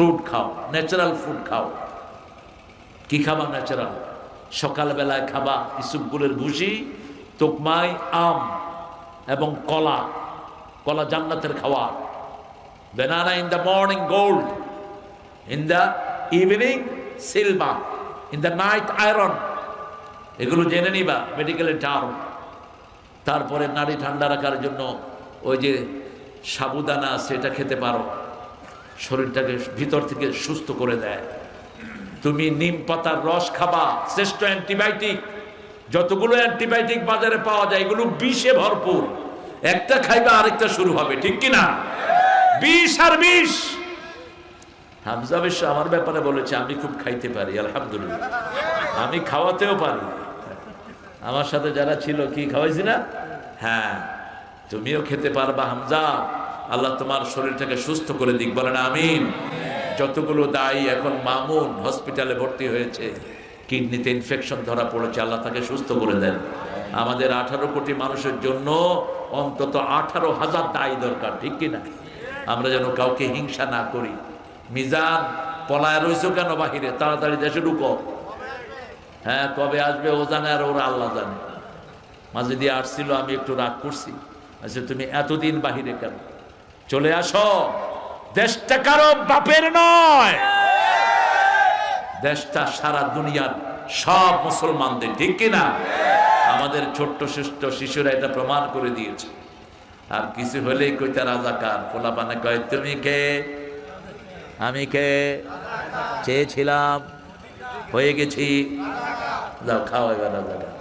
Fruit খাও natural fruit খাও। কি খাবা ন্যাচারাল সকালবেলায় খাবা ইসুপগুলের ভুসি তোকমাই আম এবং কলা। কলা জান্নাতের খাওয়া। Banana in the morning gold in the evening silver in the night iron এগুলো জেনে নিবা মেডিকেলের টার্ম তারপরে নারী ঠান্ডা রাখার জন্য ওই যে সাবুদানা আছে এটা খেতে পারো। শরীরটাকে ভিতর থেকে সুস্থ করে দেয়। তুমি নিম পাতার রস খাবা, শ্রেষ্ঠ অ্যান্টিবায়োটিক। যতগুলো অ্যান্টিবায়োটিক বাজারে পাওয়া যায়, এগুলো বিষে ভরপুর। একটা খাইবা, আরেকটা শুরু হবে, ঠিক কি না? বিষ আর বিষ। হামজা বিশ্ব আমার ব্যাপারে বলেছে, আমি খুব খাইতে পারি, আলহামদুলিল্লাহ। আমি খাওয়াতেও পারি। আমার সাথে যারা ছিল, কি খাওয়াইছি না? হ্যাঁ তুমিও খেতে পারবা, হামজা। আল্লাহ তোমার শরীরটাকে সুস্থ করে দিক, বলেন আমিন। যতগুলো দায়ী এখন মামুন হসপিটালে ভর্তি হয়েছে, কিডনিতে ইনফেকশন ধরা পড়েছে, আল্লাহ তাকে সুস্থ করে দেন। আমাদের আঠারো কোটি মানুষের জন্য অন্তত আঠারো হাজার দায়ী দরকার, ঠিক কিনা? আমরা যেন কাউকে হিংসা না করি। মিজান পলায় রয়েছে কেন বাহিরে? তাড়াতাড়ি দেশে ঢুকো। হ্যাঁ কবে আসবে ও জানে আর ওরা আল্লাহ জানে। মাঝে দিয়ে আসছিল, আমি একটু রাগ করছি। আচ্ছা তুমি এতদিন বাহিরে কেন? চলে আসো। দেশটা কারও বাপের নয়। দেশটা সারা দুনিয়ার সব মুসলমানদের, ঠিক কিনা আমাদের ছোট্ট শিষ্ট শিশুরা এটা প্রমাণ করে দিয়েছে। আর কিছু হলেই কইতা রাজাকার। পোলাপানে কয়, তুমি কে? আমি কে? চেয়েছিলাম, হয়ে গেছি। যাও, খাও এবার রাজাকার।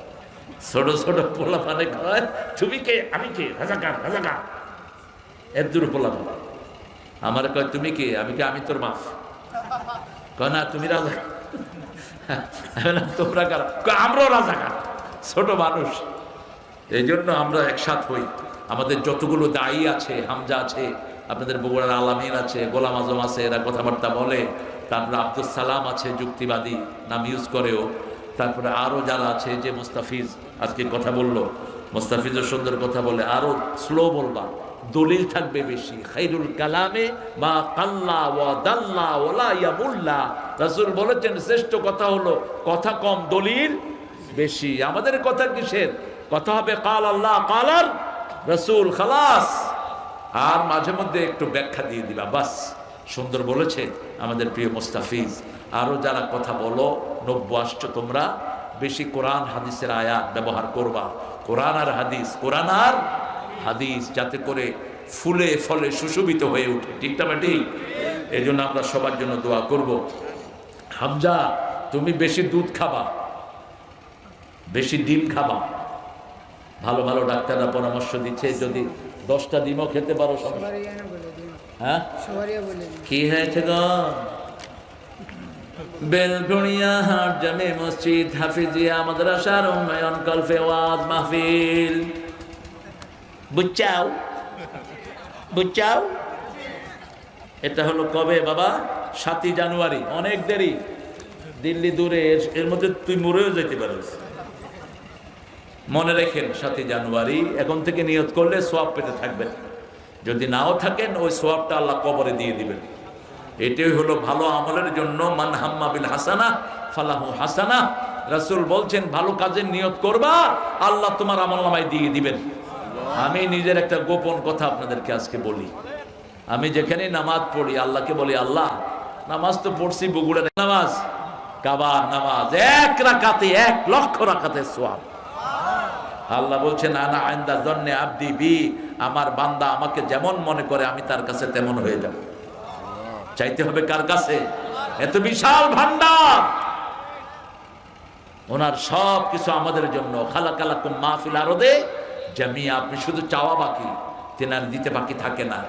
ছোট ছোট পোলাপানে কয়, তুমি কে? আমি কে? রাজাকার রাজাকার। এর পোলাপান আমার কয়, তুমি কে? আমি কে আমি তোর মাফ। কয়, না, তুমি রাজা। তোমরা কারা? আমরাও রাজাকার, ছোট মানুষ। এই জন্য আমরা একসাথ হই। আমাদের যতগুলো দায়ী আছে, হামজা আছে, আপনাদের বগুড়ার আলামিন আছে, গোলাম আজম আছে, এরা কথাবার্তা বলে। তারপরে আব্দুল সালাম আছে, যুক্তিবাদী নাম ইউজ করেও। তারপরে আরও যারা আছে, যে মুস্তাফিজ আজকে কথা বলল, মুস্তাফিজও সুন্দর কথা বলে আরও স্লো বলবা। দলিল থাকবে বেশি। খাইরুল কালামে মা কাল্লা ওয়া দাল্লা ওলা ইয়ামুল্লা। রাসূল বলেছেন, শ্রেষ্ঠ কথা হলো, কথা কম, দলিল বেশি। আমাদের কথা কিসের? কথা হবে, কাল আল্লাহ কালার রসুল, খালাস। আর মাঝে মধ্যে একটু ব্যাখ্যা দিয়ে দিবা, বাস। সুন্দর বলেছে আমাদের প্রিয় মুস্তাফিজ। আরও যারা কথা বলো, নব্য আসছো তোমরা। বেশি কোরআন, হাদিসের আয়াত ব্যবহার করবা। কোরআন আর হাদিস, কোরআন আর হাদিস যাতে করে ফুলে ফলে সুশোভিত হয়ে উঠে। ঠিকটা ঠিক এই জন্য আমরা সবার জন্য দোয়া করব। হামজা তুমি বেশি দুধ খাবা বেশি ডিম খাবা। ভালো ভালো ডাক্তাররা পরামর্শ দিচ্ছে যদি দশটা ডিমও খেতে পারো হ্যাঁ? কি হয়েছে গো? বেলগুড়িয়া হাট জামে মসজিদ হাফিজিয়া মাদ্রাসার উন্নয়ন কলফে ওয়াজ মাহফিল। বুঝছাও বুঝছাও এটা হলো কবে বাবা? সাতই জানুয়ারি। অনেক দেরি। দিল্লি দূরে। এর- এর মধ্যে তুই মরেও যেতে পারিস। মনে রেখেন, সাতই জানুয়ারি। এখন থেকে নিয়ত করলে সোয়াব পেতে থাকবেন। যদি নাও থাকেন, ওই সোয়াবটা আল্লাহ কবরে দিয়ে দিবেন। এটাই হলো ভালো আমলের জন্য, মান হাম্মা বিল হাসানা, ফালাহু হাসানা। রাসূল বলছেন, ভালো কাজের নিয়ত করবা, আল্লাহ তোমার আমল নামায় দিয়ে দিবেন। আমি নিজের একটা গোপন কথা আপনাদেরকে আজকে বলি। আমি যেখানে নামাজ পড়ি, আল্লাহকে বলি, আল্লাহ, নামাজ তো পড়ছি বগুড়ার নামাজ। কাবার নামাজ, এক রাকাতে, এক লক্ষ রাকাতে সোয়াব আল্লাহ বলছেন আনা আইন্দা জন্যে আব্দি বি, আমার বান্দা আমাকে যেমন মনে করে, আমি তার কাছে তেমন হয়ে যাব। চাইতে হবে কার কাছে? এত বিশাল ভান্ডার ওনার সব কিছু আমাদের জন্য। খালা কালা কুম মাহফিল আরও দে জামিয়া, আপনি শুধু চাওয়া বাকি, তেনার দিতে বাকি থাকে না।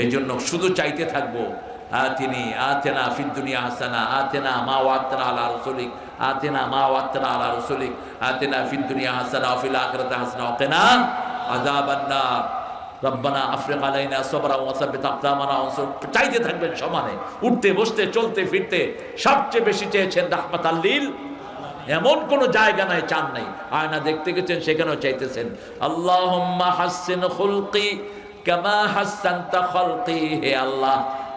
এই জন্য শুধু চাইতে থাকব, আতেনা ফিদ দুনিয়া হাসানা, আতেনা মা ওয়াত্তনা আলা রসুলিক, আতেনা মা ওয়াত্তনা আলা রসুলিক, আতেনা ফিদ দুনিয়া হাসানা ফিল আখিরাতি হাসানা ওয়াকিনা আযাবান নার রব্বানা আফরিক আলাইনা সবরা ওয়া সাব্বিত আকদামানা ওয়ানসুর চাইতে থাকবেন সমানে, উঠতে, বসতে, চলতে, ফিরতে, সবচেয়ে বেশি চেয়েছেন রাহমাতাল লিল এমন কোন জায়গা নাই চান নাই। আয়না দেখতে গেছেন, সেখানেও চাইতেছেন। আল্লাহ,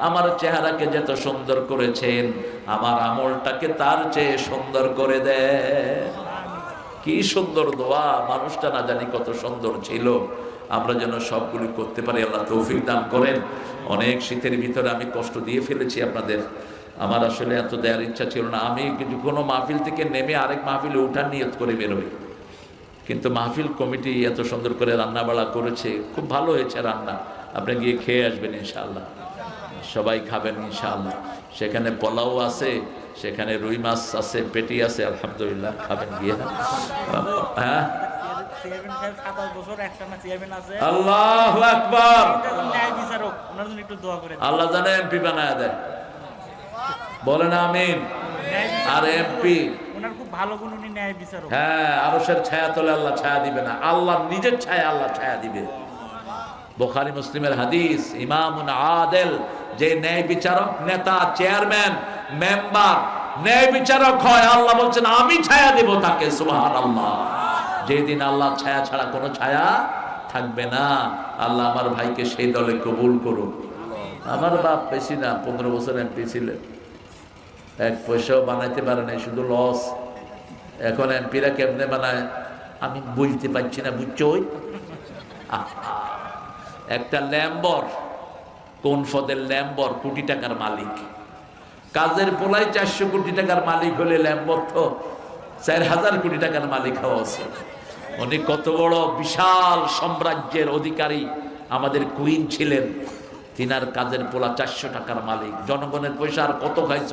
আমার চেহারাকে যত সুন্দর করেছেন, আমার আমলটাকে তার চেয়ে সুন্দর করে দেয় কি সুন্দর দোয়া, মানুষটা না জানি কত সুন্দর ছিল। আমরা যেন সবগুলি করতে পারি, আল্লাহ তৌফিক দান করেন। অনেক শীতের ভিতরে আমি কষ্ট দিয়ে ফেলেছি আপনাদের। আমার আসলে এত দেওয়ার ইচ্ছা ছিল না। আমি কিন্তু কোনো মাহফিল থেকে নেমে আরেক মাহফিলে উঠার নিয়ত করে বেরোই। কিন্তু মাহফিল কমিটি এত সুন্দর করে রান্না বাড়া করেছে খুব ভালো হয়েছে রান্না। আপনি গিয়ে খেয়ে আসবেন ইনশাআল্লাহ। সবাই খাবেন ইনশাআল্লাহ। সেখানে পোলাও আছে সেখানে রুই মাছ আছে পেটি আছে আলহামদুলিল্লাহ খাবেন গিয়ে। হ্যাঁ? আল্লাহ। আল্লাহ জানে এমপি বানায় দেয়। বলেন আমিন। আর এমপি হ্যাঁ আরসের ছায়া তোলে আল্লাহ ছায়া দিবে না। আল্লাহ নিজের ছায়া আল্লাহ ছায়া দিবে। বোখারি মুসলিমের হাদিস ইমামুন আদেল যে ন্যায় বিচারক নেতা চেয়ারম্যান মেম্বার ন্যায় বিচারক হয় আল্লাহ বলছেন আমি ছায়া দেব তাকে সুবহান আল্লাহ যেদিন আল্লাহ ছায়া ছাড়া কোনো ছায়া থাকবে না। আল্লাহ আমার ভাইকে সেই দলে কবুল করুন আমার বাপ বেশি না পনেরো বছর এমপি ছিলেন। এক পয়সাও বানাইতে পারে নাই, শুধু লস এখন এমপিরা কেমনে বানায়? আমি বুঝতে পারছি না, বুঝছ ওই? একটা ল্যাম্বর, কোন ফদের ল্যাম্বর? কোটি টাকার মালিক। কাজের পোলাই চারশো কোটি টাকার মালিক হলে ল্যাম্বর তো চার হাজার কোটি টাকার মালিক হওয়া উচিত। উনি কত বড় বিশাল সাম্রাজ্যের অধিকারী। আমাদের কুইন ছিলেন। তিনার কাজের পোলা চারশো টাকার মালিক। জনগণের পয়সা আর কত খাইছ?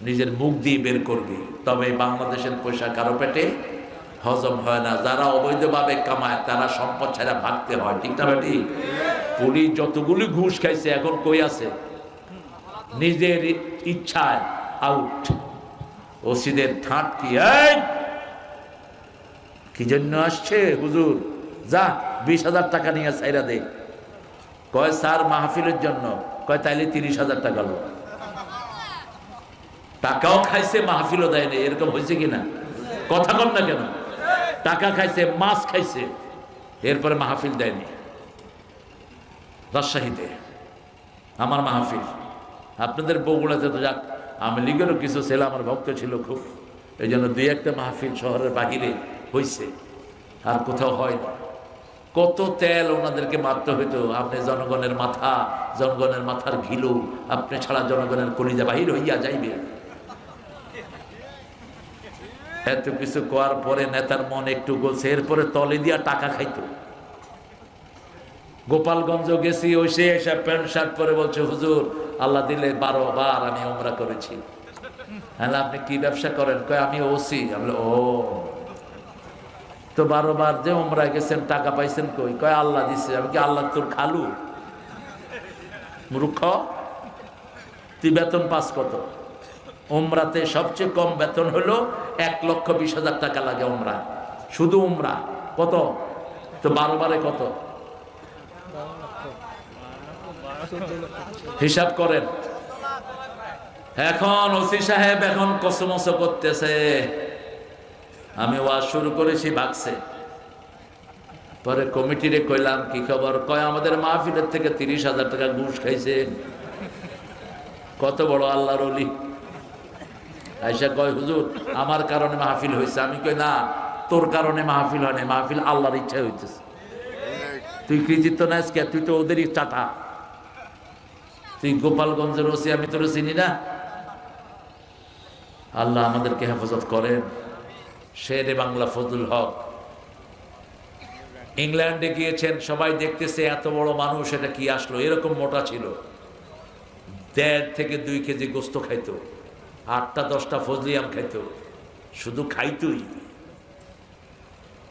নিজের মুখ দিয়ে বের করবি। তবে বাংলাদেশের পয়সা কারও পেটে হজম হয় না। যারা অবৈধভাবে কামায়, তারা সম্পদ ছাড়া ভাগতে হয়। ঠিক না বেটি? পুলিশ যতগুলি ঘুষ খাইছে, এখন কই আছে? নিজের ইচ্ছায় আউট ওসিদের ঠাঁট কি? কি জন্য আসছে হুজুর? যা, বিশ হাজার টাকা নিয়ে সাইরা দে। কয়, স্যার মাহফিলের জন্য? কয়, তাইলে তিরিশ হাজার টাকা লো টাকাও খাইছে, মাহফিলও দেয়নি এরকম হয়েছে কিনা? কথা কম না কেন? টাকা খাইছে, মাছ খাইছে, এরপরে মাহফিল দেয়নি রাজশাহীতে, আমার মাহফিল। আপনাদের বগুড়াতে তো যাক, আমি লীগেরও কিছু ছেলে, আমার ভক্ত ছিল খুব। এই জন্য দুই একটা মাহফিল শহরের বাহিরে হয়েছে আর কোথাও হয় না। কত তেল ওনাদেরকে মারতে হইতো, আপনি জনগণের মাথা, জনগণের মাথার ঘিলু, আপনি ছাড়া জনগণের কলিজা বাহির হইয়া যাইবে। এত কিছু করার পরে নেতার মন একটু গলছে, এরপরে তলে দিয়া টাকা খাইতো। গোপালগঞ্জ গেছি, ওই সে এসে প্যান্ট, শার্ট পরে বলছে, হুজুর, আল্লাহ দিলে বারো বার আমি ওমরা করেছি। হ্যাঁ আপনি কি ব্যবসা করেন? কয়, আমি ওসি। আমি ও। তো বারো বার যে ওমরা গেছেন, টাকা পাইছেন কই? কয়, আল্লাহ দিছে। আমি কি আল্লাহ তোর খালু। মূর্খ? তুই বেতন পাস কত? ওমরাতে সবচেয়ে কম বেতন হলো এক লক্ষ বিশ হাজার টাকা লাগে ওমরা শুধু ওমরা কত? তো বারো বারে কত? হিসাব করেন। এখন ওসি সাহেব এখন কসমস করতেছে। আমি ওয়াজ শুরু করেছি, ভাগছে। পরে কমিটিরে কইলাম, কি খবর? কয়, আমাদের মাহফিলের থেকে তিরিশ হাজার টাকা ঘুষ খাইছে। কত বড় আল্লাহর অলি আইসা কয়, হুজুর, আমার কারণে মাহফিল হয়েছে। আমি কই, না, তোর কারণে মাহফিল হয় না মাহফিল আল্লাহর ইচ্ছা হইতেছে। তুই কৃতিত্ব নাইস কে? তুই তো ওদেরই চাটা তুই গোপালগঞ্জের ওসি, আমি তোর চিনি না। আল্লাহ আমাদেরকে হেফাজত করেন। শেরে বাংলা ফজল হক। ইংল্যান্ডে গিয়েছেন, সবাই দেখতেছে এত বড় মানুষ, এটা কি আসলো? এরকম মোটা ছিল। দেড় থেকে দুই কেজি গোস্ত খাইতো। আটটা, দশটা ফজলি আম খাইত শুধু খাইতোই।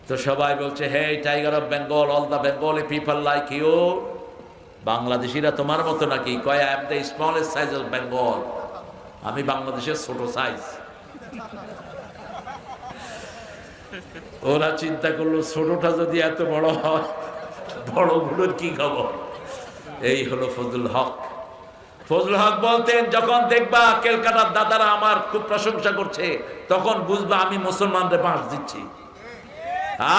তো সবাই বলছে, hey tiger of Bengal, all the Bengali people like you. বাংলাদেশিরা তোমার মতো নাকি? কয় the smallest size of Bengal. আমি বাংলাদেশের ছোট সাইজ। ওরা চিন্তা করল, ছোটটা যদি এত বড় হয়, বড়গুলোর কি খবর? এই হলো ফজল হক। ফজল হক বলতেন, যখন দেখবা কেলকাতার দাদারা আমার খুব প্রশংসা করছে, তখন বুঝবা আমি মুসলমানদের বাঁশ দিচ্ছি।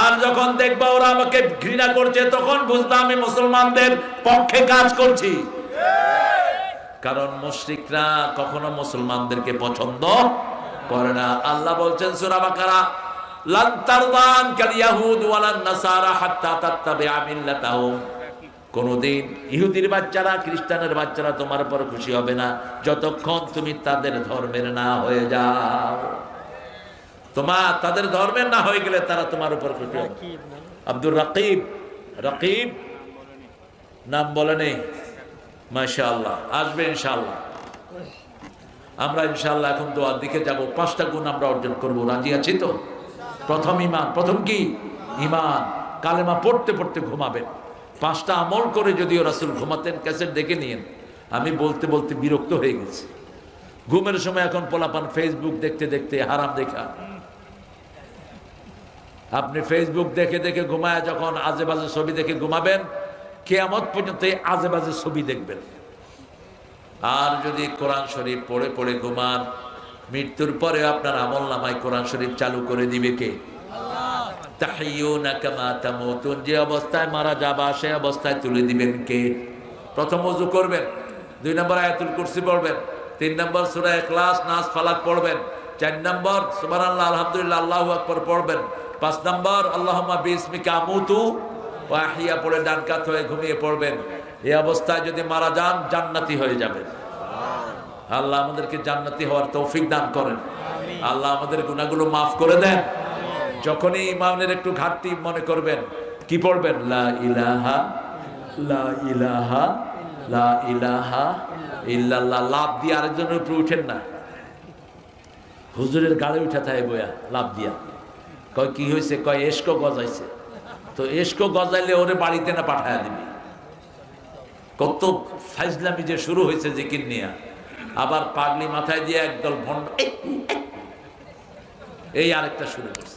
আর যখন দেখবা ওরা আমাকে ঘৃণা করছে, তখন বুঝবা আমি মুসলমানদের পক্ষে কাজ করছি। কারণ মুশরিকরা কখনো মুসলমানদেরকে পছন্দ করে না। আল্লাহ বলছেন, সূরা বাকারা, লান তারদান কাল ইয়াহুদ ওয়ালান নাসারা হাত্তা তাত্তাবিআ মিল্লাতাহুম। কোনদিন ইহুদির বাচ্চারা খ্রিস্টানের বাচ্চারা তোমার উপর খুশি হবে না। যতক্ষণ তুমি তাদের ধর্মের না হয়ে যাও। তোমার তাদের ধর্মের না হয়ে গেলে তারা তোমার উপর খুশি হবে আব্দুর রাকিব রাকিব নাম বলেনি মাশাআল্লাহ আসবে ইনশাআল্লাহ। আমরা ইনশাল্লাহ এখন দোয়ার দিকে যাব। পাঁচটা গুণ আমরা অর্জন করব। রাজি আছি তো? প্রথম ইমান প্রথম কি? ইমান। কালেমা পড়তে পড়তে ঘুমাবেন। পাঁচটা আমল করে যদিও রাসুল ঘুমাতেন, ক্যাসেট দেখে নিয়েন। আমি বলতে বলতে বিরক্ত হয়ে গেছি। ঘুমের সময় এখন পোলাপান ফেসবুক দেখতে দেখতে হারাম দেখা। আপনি ফেসবুক দেখে দেখে ঘুমায় যখন আজে বাজে ছবি দেখে ঘুমাবেন, কেয়ামত পর্যন্ত আজে বাজে ছবি দেখবেন। আর যদি কোরআন শরীফ পড়ে পড়ে ঘুমান, মৃত্যুর পরে আপনার আমল নামায় কোরআন শরীফ চালু করে দিবে কে? যে অবস্থায় মারা যাবা সে অবস্থায় তুলে দিবেন কে? প্রথম করবেন। দুই নম্বর আয়াতুল কুরসি পড়বেন। তিন নম্বর ইখলাস, নাস, ফালাক পড়বেন। চার নম্বর, সুবহানাল্লাহ, আলহামদুলিল্লাহ, আল্লাহু আকবার পড়বেন। পাঁচ নম্বর আমুতু আহিয়া পড়ে ডান কাত হয়ে ঘুমিয়ে পড়বেন। এই অবস্থায় যদি মারা যান, জান্নাতি হয়ে যাবেন। আল্লাহ আমাদেরকে জান্নাতি হওয়ার তৌফিক দান করেন। আল্লাহ আমাদের গুনাহগুলো মাফ করে দেন। যখনই ইমানের একটু ঘাটতি মনে করবেন, কি পড়বেন? লা ইলাহা লা ইলাহা লা ইলাহা ইল্লাল্লাহ। লাভ দিয়ে আরেকজনের উপরে উঠেন না। হুজুরের গাড়ি উঠা থাকে লাভ দিয়া। কয়, কি হয়েছে কয় এসকো গজাইছে। তো এসকো গজাইলে ওরে বাড়িতে না পাঠায় দিবি? কত ফাইজলামি যে শুরু হয়েছে জিকির নিয়ে। আবার পাগলি মাথায় দিয়ে একদল ভণ্ড এই আরেকটা শুরু করছে।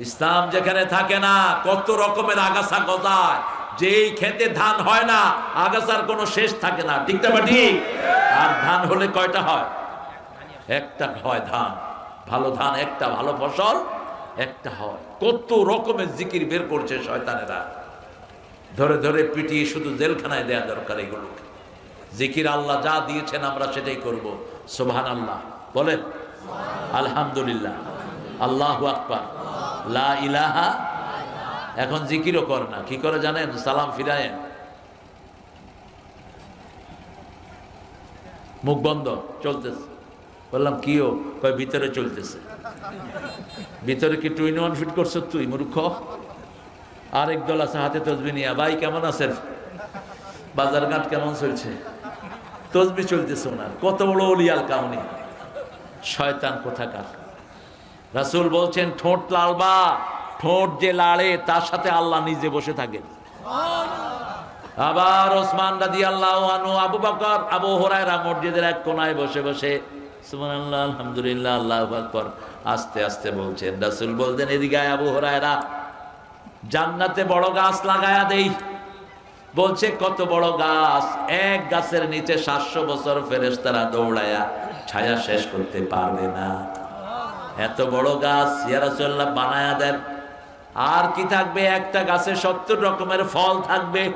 ইসলাম যেখানে থাকে না, কত রকমের আগাছা গজায়। যেই খেতে ধান হয় না, আগাছার কোনো শেষ থাকে না। ঠিক না ঠিক আর ধান হলে কয়টা হয়? একটা হয় ধান। ভালো ধান একটা, ভালো ফসল একটা হয়। কত রকমের জিকির বের করছে শয়তানেরা। ধরে ধরে পিটিয়ে শুধু জেলখানায় দেয়া দরকার এগুলোকে। জিকির আল্লাহ যা দিয়েছেন আমরা সেটাই করব। সোভান আল্লাহ বলেন, আলহামদুলিল্লাহ। আল্লাহ আকবার। লা ইলাহা। এখন জিকিরও করে না। কি করে জানেন? সালাম ফিরায়। মুখ বন্ধ। চলতেছে। বললাম কিও কয়, ভিতরে চলতেছে। ভিতরে কি টুইন ওয়ান ফিট করছ তুই, মূর্খ? আরেক দল আছে, হাতে তসবি নিয়ে। ভাই, কেমন আছেন? বাজার ঘাট কেমন চলছে? তসবি চলতেছে ওনার। কত বড় অলিয়াল কাউনি। শয়তান কোথাকার? রাসূল বলছেন ঠোঁট লালবা ঠোঁট যে লাড়ে তার সাথে আল্লাহ নিজে বসে থাকেন। আবার ওসমান রাদি আল্লাহ আনু আবু বকর আবু হরায়রা মসজিদের এক কোনায় বসে বসে সুবহানাল্লাহ আলহামদুলিল্লাহ আল্লাহু আকবার আস্তে আস্তে বলছেন। রাসূল বলতেন এদিকে আবু হরায়রা জান্নাতে বড় গাছ লাগায়া দেই। বলছে কত বড় গাছ এক গাছের নিচে সাতশো বছর ফেরেশতারা দৌড়ায়া ছায়া শেষ করতে পারবে না। এত বড় গাছ ইয়ারাসল্লাহ বানায়া দেন। আর কি থাকবে? একটা গাছে সত্তর রকমের ফল থাকবে।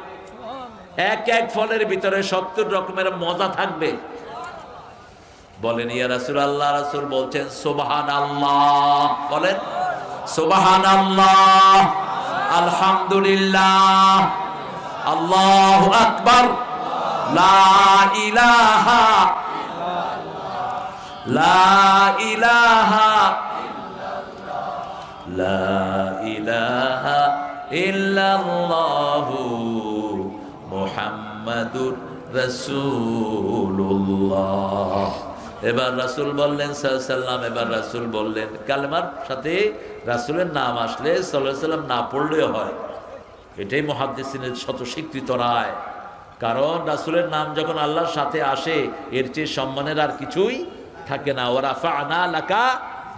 এক এক ফলের ভিতরে সত্তর রকমের মজা থাকবে। বলেন, ইয়া রাসূল আল্লাহ রাসূল বলছেন সুবহান আল্লাহ বলেন সুবহান আল্লাহ আলহামদুলিল্লাহ। আল্লাহু আকবার। লা ইলাহা লা লা ইলাহা ইল্লাল্লাহু মুহাম্মাদুর রাসূলুল্লাহ। এবার রাসূল বললেন সাল্লাম, এবার রাসূল বললেন, কালেমার সাথে রাসূলের নাম আসলে সাল্লাম না পড়লেও হয়। এটাই মহাদ্দেসিনের শত স্বীকৃত রায়। কারণ রাসূলের নাম যখন আল্লাহর সাথে আসে, এর চেয়ে সম্মানের আর কিছুই থাকে না। ওরা ফানা লাকা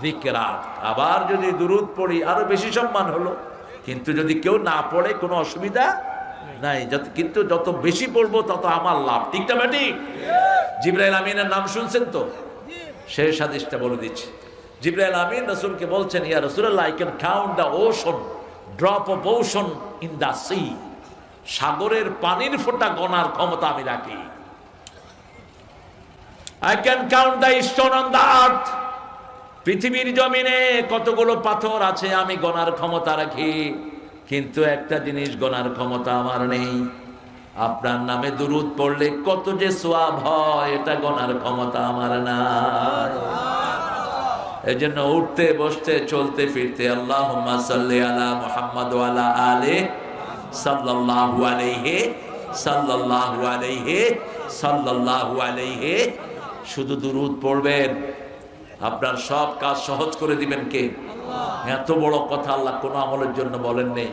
যিকরা। আবার যদি দুরুদ পড়ি, আরও বেশি সম্মান হলো। কিন্তু যদি কেউ না পড়ে, কোনো অসুবিধা নাই। যত, কিন্তু যত বেশি পড়ব, তত আমার লাভ। ঠিক না বেটি জিব্রাইল আমিনের নাম শুনছেন তো? শেষ হাদিসটা বলে দিচ্ছি। জিব্রাইল আমিন রসুলকে বলছেন, ইয়া রসুল্লাহ I can count the ocean drop of ocean in the sea সাগরের পানির ফোঁটা গনার ক্ষমতা আমি রাখি। I can count the stone on the earth পৃথিবীর জমিনে কতগুলো পাথর আছে আমি গনার ক্ষমতা রাখি। কিন্তু একটা জিনিস গনার ক্ষমতা আমার নেই। আপনার নামে দুরুদ পড়লে কত যে সোয়াব হয়, এটা গনার ক্ষমতা আমার না এই জন্য উঠতে, বসতে, চলতে, ফিরতে আল্লাহ সাল্লি আলা মুহাম্মদ আলা আলে সাল্লাল্লাহু আলাইহি সাল্লাল্লাহু আলাইহি সাল্লাল্লাহু আলাইহি শুধু দুরুদ পড়বেন। আপনার সব কাজ সহজ করে দিবেন কে? এত বড় কথা আল্লাহ কোনো আমলের জন্য বলেন নেই।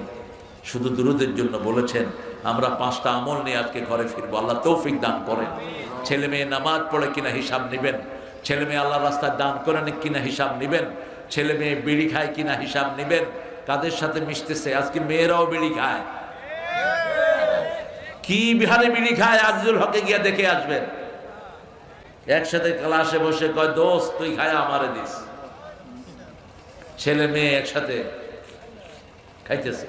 শুধু দুরুদের জন্য বলেছেন, আমরা পাঁচটা আমল নিয়ে আজকে ঘরে ফিরবো। আল্লাহ তৌফিক দান করেন। ছেলে মেয়ে নামাজ পড়ে কিনা হিসাব নেবেন। ছেলে মেয়ে আল্লাহ রাস্তায় দান করেন কিনা হিসাব নেবেন। ছেলে মেয়ে বিড়ি খায় কিনা হিসাব নেবেন। কাদের সাথে মিশতেছে? আজকে মেয়েরাও বিড়ি খায়। কি বিহারে বিড়ি খায়? আজিজুল হকে গিয়া দেখে আসবেন। একসাথে ক্লাসে বসে কয়, দোস্ত, তুই খায় আমারে দিস। ছেলে মেয়ে একসাথে খাইতেছে।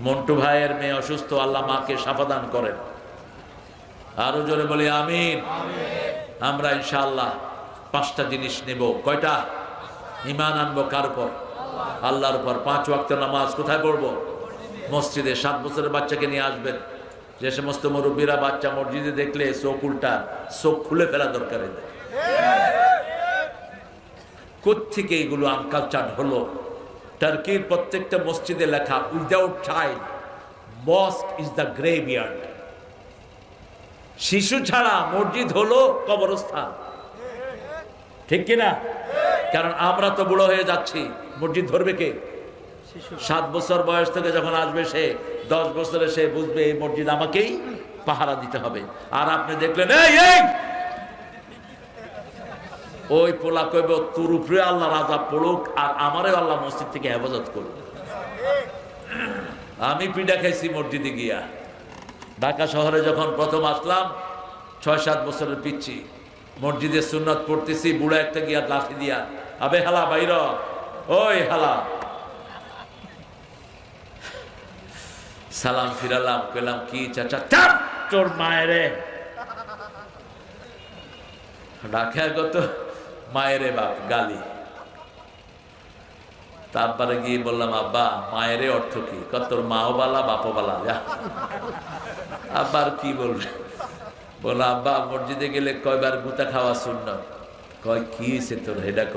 মন্টু ভাইয়ের মেয়ে অসুস্থ, আল্লাহ মাকে সাফাদান করেন। আরও জোরে বলি, আমিন। আমরা ইনশাআল্লাহ পাঁচটা জিনিস নেব। কয়টা? ইমান আনব কার উপর? আল্লাহর পর পাঁচ ওয়াক্ত নামাজ কোথায় পড়ব? মসজিদে। সাত বছরের বাচ্চাকে নিয়ে আসবেন। যে সমস্ত মুরব্বীরা বাচ্চা মসজিদে দেখলে চোখ উল্টা, চোখ খুলে ফেলা দরকার এদের। কোত্থেকে এগুলো আনকালচার হলো? টার্কির প্রত্যেকটা মসজিদে লেখা without child mosque is the graveyard শিশু ছাড়া মসজিদ হলো কবরস্থান। ঠিক কিনা? কারণ আমরা তো বুড়ো হয়ে যাচ্ছি। মসজিদ ধরবে কে? সাত বছর বয়স থেকে যখন আসবে সে, দশ বছরে সে বুঝবে এই মসজিদ আমাকেই পাহারা দিতে হবে। আর আপনি দেখলেন ওই পোলা কইব, তোর উপরে আল্লাহ রাজা পড়ুক আর আমারও আল্লাহ মসজিদ থেকে হেফাজত করুক। আমি পিঠা খাইছি মসজিদে গিয়া। ঢাকা শহরে যখন প্রথম আসলাম ছয় সাত বছরের পিচ্ছি। মসজিদে সুন্নত পড়তেছি, বুড়া একটা গিয়া লাঠি দিয়া, আবে হালা বাইর ওই হালা সালাম ফিরালাম, কইলাম, কি চাচা চাপ তোর মায়েরে। ঢাকা গত, মায়েরে বাপ, গালি। তারপরে গিয়ে বললাম, আব্বা, মায়েরে অর্থ কি? কত মাও বালা, বাপও বালা, যা। আব্বার কি বলবে? বললাম, আব্বা, মসজিদে গেলে কয়বার গুতা খাওয়া শূন্য কয়, কি সে তোর, হেডা ক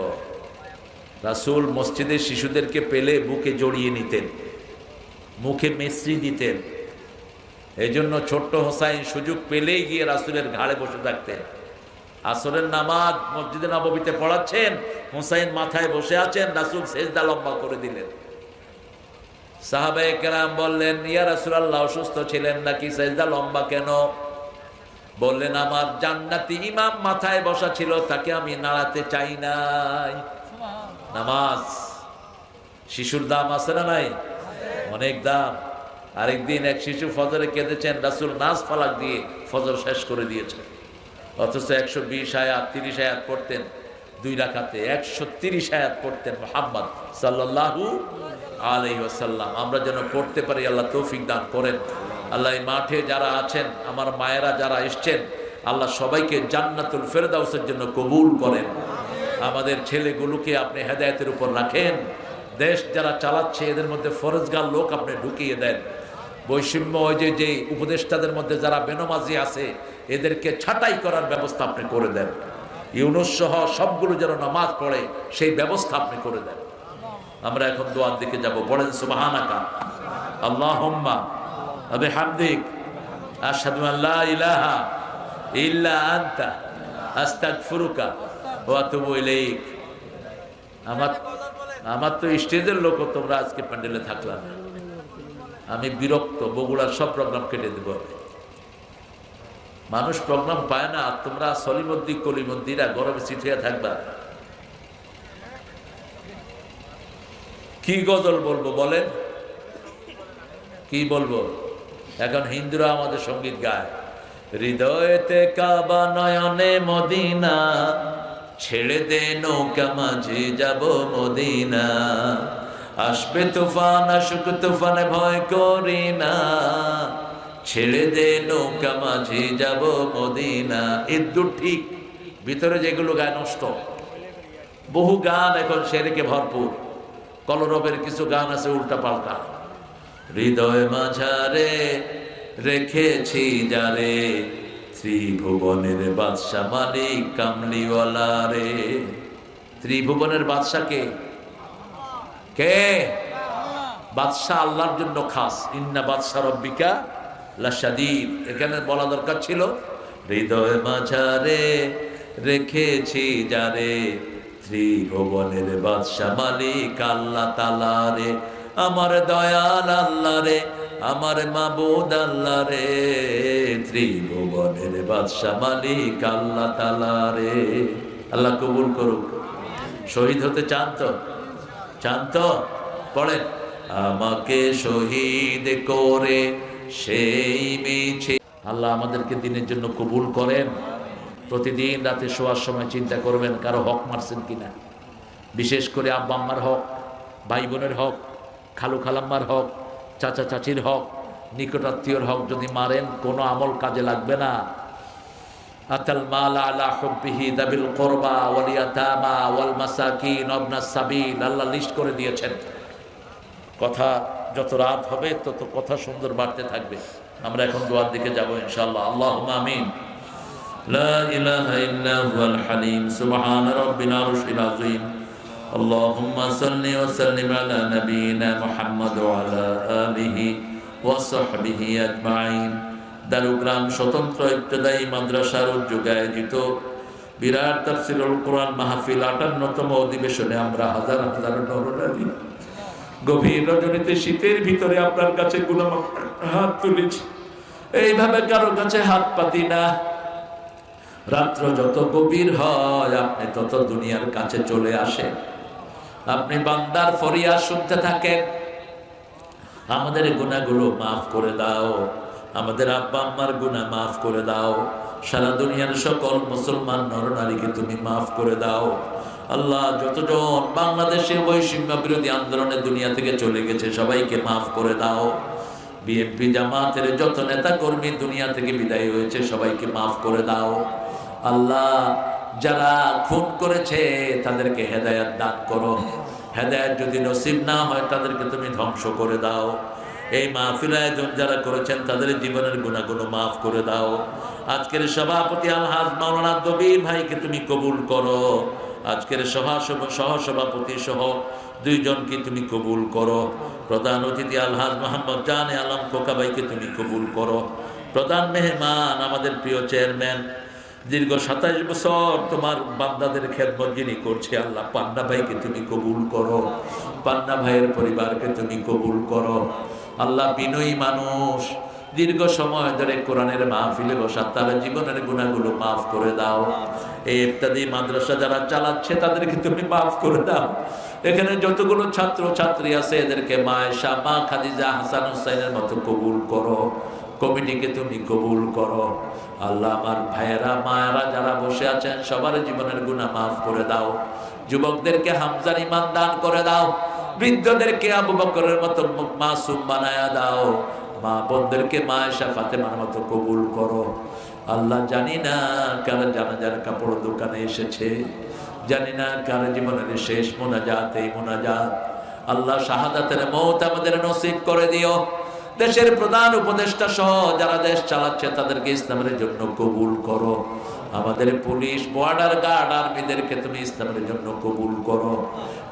রাসুল মসজিদে শিশুদেরকে পেলে বুকে জড়িয়ে নিতেন। মুখে মিশ্রি দিতেন। এই জন্য ছোট্ট হোসাইন সুযোগ পেলেই গিয়ে রাসুলের ঘাড়ে বসে থাকতেন। আসরের নামাজ মসজিদে নবমীতে পড়াচ্ছেন, হোসাইন মাথায় বসে আছেন, রাসুল সেজদা লম্বা করে দিলেন। সাহাবায়ে বললেন, ইয়া রাসূলুল্লাহ, অসুস্থ ছিলেন নাকি? সেজদা লম্বা কেন? বললেন, আমার জান্নাতি ইমাম মাথায় বসা ছিল, তাকে আমি নাড়াতে চাই নাই। নামাজ শিশুর দাম আছে না নাই? অনেক দাম। আরেকদিন এক শিশু ফজরে কেঁদেছেন, রাসুল নাচ ফালাক দিয়ে ফজর শেষ করে দিয়েছেন। অথচ একশো বিশ আয়াত, তিরিশ আয়াত পড়তেন, দুই রাখাতে একশো তিরিশ আয়াত পড়তেন মোহাম্মদ সাল্লাহু আলাই ওসাল্লাম আমরা যেন পড়তে পারি, আল্লাহ তৌফিক দান করেন। আল্লাহ এই মাঠে যারা আছেন, আমার মায়েরা যারা এসছেন, আল্লাহ সবাইকে জান্নাতুল ফেরদাউসের জন্য কবুল করেন। আমাদের ছেলেগুলোকে আপনি হেদায়তের উপর রাখেন। দেশ যারা চালাচ্ছে, এদের মধ্যে ফরজগার লোক আপনি ঢুকিয়ে দেন। বৈষম্য ওই যে যে উপদেষ্টাদের মধ্যে যারা বেনমাজি আছে, এদেরকে ছাঁটাই করার ব্যবস্থা আপনি করে দেন। ইউনুস সহ সবগুলো যেন নামাজ পড়ে, সেই ব্যবস্থা আপনি করে দেন। আমরা এখন দোয়ার দিকে যাব। পড়েন সুবাহানাকা। আল্লাহ আবে হামদিক আশহাদু আল্লাহ ইলাহা আস্তাগফিরুকা ওয়া আতুবু আমার আমার তো স্টেজের লোক তোমরা আজকে প্যান্ডেলে থাকলাম না। আমি বিরক্ত, বগুড়ার সব প্রোগ্রাম কেটে দেবো মানুষ প্রোগ্রাম পায় না, আর তোমরা সলিমদ্দি, কলিমদ্দিরা গরমে চিঠিয়া থাকবা। কি গজল বলব বলেন? কি বলব? এখন হিন্দুরা আমাদের সংগীত গায়। হৃদয়েতে কাবা নয়নে মদিনা ছেড়ে দে নৌকা, মাঝে যাব মদিনা। আসবে তুফান, আসুক তুফানে ভয় করি না। ছেড়ে দে নৌকা, মাঝি যাব মদিনা। ইদ্দুর ঠিক, ভিতরে যেগুলো গায়ে নষ্ট। বহু গান এখন সেরেকে ভরপুর। কলরবের কিছু গান আছে উল্টা পাল্টা। হৃদয় মাঝারে রেখেছি যারে। ত্রিভুবনের বাদশা মালিক, কামলিওয়ালা রে। ত্রিভুবনের বাদশাকে কে? কে? বাদশাহ আল্লাহর জন্য খাস। ইন্না বাদশাহ রব্বিকা লাশাদীদ। এখানে বলা দরকার ছিল, হৃদয় মাঝারে রেখেছি যারে। ত্রিভুবনের বাদশাহ মালিক, আল্লাহ তালা রে। আমার দয়াল আল্লাহ রে। আমার মাবুদ আল্লাহ রে, ত্রিভুবনের বাদশাহ মালিক আল্লাহ তালা রে। আল্লাহ কবুল করুক। শহীদ হতে চান তো? চান তো? পড়েন। আমাকে শহীদ করে সেই মিছে আল্লাহ আমাদেরকে দিনের জন্য কবুল করেন। প্রতিদিন রাতে শোয়ার সময় চিন্তা করবেন, কারও হক মারছেন কিনা। বিশেষ করে আব্বা আম্মার হক, ভাই বোনের হক, খালু খালাম্মার হক চাচা চাচির হক, নিকটাত্মীয়র হক যদি মারেন, কোনো আমল কাজে লাগবে না। আতাল মাল আলা হুব্বিহি দাবিল কোরবা ওয়াল ইয়াতামা ওয়াল মাসাকিন ওয়াবনাস সাবিল, আল্লাহ লিস্ট করে দিয়েছেন। কথা যত রাত হবে, তত কথা সুন্দর বাড়তে থাকবে। আমরা এখন দোয়ার দিকে যাব ইনশাআল্লাহ। আল্লাহুম্মা আমিন। লা ইলাহা ইল্লা হুয়াল হালিম। সুবহান রাব্বিল আরশিল আযীম। اللهم صل وسلم على نبينا محمد وعلى آله وصحبه أجمعين দারুগ্রাম স্বতন্ত্র ইবতদায়ী মাদ্রাসার উদ্যোগে আয়োজিত বিরাট তাফসিরুল কোরআন মাহফিল আটান্নতম অধিবেশনে আমরা হাজার হাজার নরনারী গভীর রজনীতে শীতের ভিতরে আপনার কাছে গুলাম হাত তুলেছি এইভাবে কারো কাছে হাত পাতি না রাত্র যত গভীর হয় আপনি তত দুনিয়ার কাছে চলে আসেন আপনি বান্দার ফরিয়াদ শুনতে থাকেন, আমাদের গুণাগুলো মাফ করে দাও, আমাদের আব্বা আম্মার গুণা মাফ করে দাও, সারা দুনিয়ার সকল মুসলমান নরনারীকে তুমি মাফ করে দাও। আল্লাহ যতজন বাংলাদেশে বৈষম্য বিরোধী আন্দোলনে দুনিয়া থেকে চলে গেছে, সবাইকে মাফ করে দাও। বিএনপি জামাতের যত নেতা কর্মী দুনিয়া থেকে বিদায় হয়েছে, সবাইকে মাফ করে দাও। আল্লাহ যারা খুন করেছে, তাদেরকে হেদায়াত দান করো। হেদায়াত যদি নসিব না হয়, তাদেরকে তুমি ধ্বংস করে দাও। এই মাহফিল আয়োজন যারা করেছেন, তাদের জীবনের গুণাগুণ মাফ করে দাও। আজকের সভাপতি আলহাজ মাওলানা দবির ভাইকে তুমি কবুল করো। আজকের সভা সহসভাপতি সহ দুইজনকে তুমি কবুল করো। প্রধান অতিথি আলহাজ মোহাম্মদ জানে আলম কোকাবাইকে তুমি কবুল করো। প্রধান মেহমান, আমাদের প্রিয় চেয়ারম্যান দীর্ঘ সাতাইশ বছর তোমার বান্দাদের খেদমত যিনি করছে আল্লাহ। পান্না ভাইকে তুমি কবুল করো। পান্না ভাইয়ের পরিবারকে তুমি কবুল করো। আল্লাহ বিনয়ী মানুষ, দীর্ঘ সময় ধরে কোরআনের মাহফিলে বসা তার জীবনের গুণাগুলো মাফ করে দাও। এই ইত্যাদি মাদ্রাসা যারা চালাচ্ছে, তাদেরকে তুমি মাফ করে দাও। এখানে যতগুলো ছাত্র ছাত্রী আছে, এদেরকে মা এসা মা খাদিজা, হাসান হুসাইনের মতো কবুল করো। কমিটিকে তুমি কবুল করো। আল্লাহ আমার ভাইয়েরা, মায়েরা যারা বসে আছেন, সবার জীবনের গুণা মাফ করে দাও। যুবকদেরকে হামজার ইমান দান করে দাও। বৃদ্ধদেরকে আবু বকরের মতো মাসুম বানায়া দাও। মা বোনদেরকে মা এসা ফাতেমার মতো কবুল করো। আল্লাহ জানি না কার জানাজার কাপড় দোকানে এসেছে। জানি না কার জীবনের শেষ মোনাজাত, এই মোনাজাত। আল্লাহ শাহাদাতের মৌত আমাদের নসিব করে দিও। দেশের প্রধান উপদেষ্টা সহ যারা দেশ চালাচ্ছে, তাদেরকে ইসলামের জন্য কবুল করো। আমাদের পুলিশ বর্ডার গার্ড আর্মিদেরকে তুমি ইসলামের জন্য কবুল করো।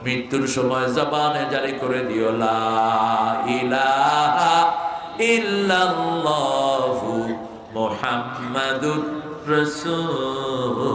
মৃত্যুর সময় জবানে জারি করে দিও ইল্লাল্লাহু মুহাম্মাদুর রাসূলুল্লাহ।